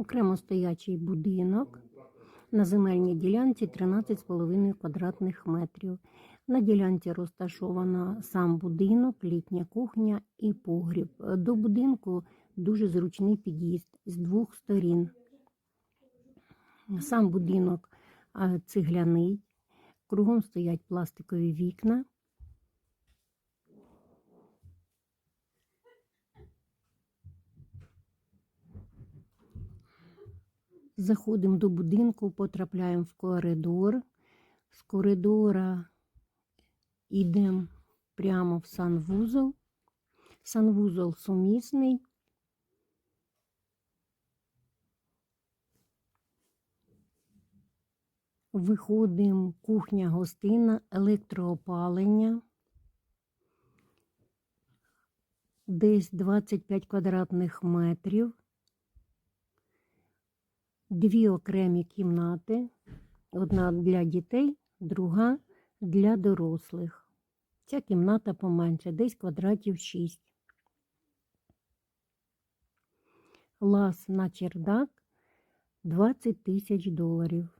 Окремо стоячий будинок на земельній ділянці 13,5 квадратних метрів. На ділянці розташована сам будинок, літня кухня і погріб. До будинку дуже зручний під'їзд з двох сторін. Сам будинок а, цегляний, кругом стоять пластикові вікна. Заходимо до будинку, потрапляємо в коридор. З коридора йдемо прямо в санвузол. Санвузол сумісний. Виходимо, кухня, гостина, електроопалення. Десь 25 квадратних метрів. Дві окремі кімнати. Одна для дітей, друга для дорослих. Ця кімната поменше, десь квадратів 6. Лаз на чердак 20 тисяч доларів.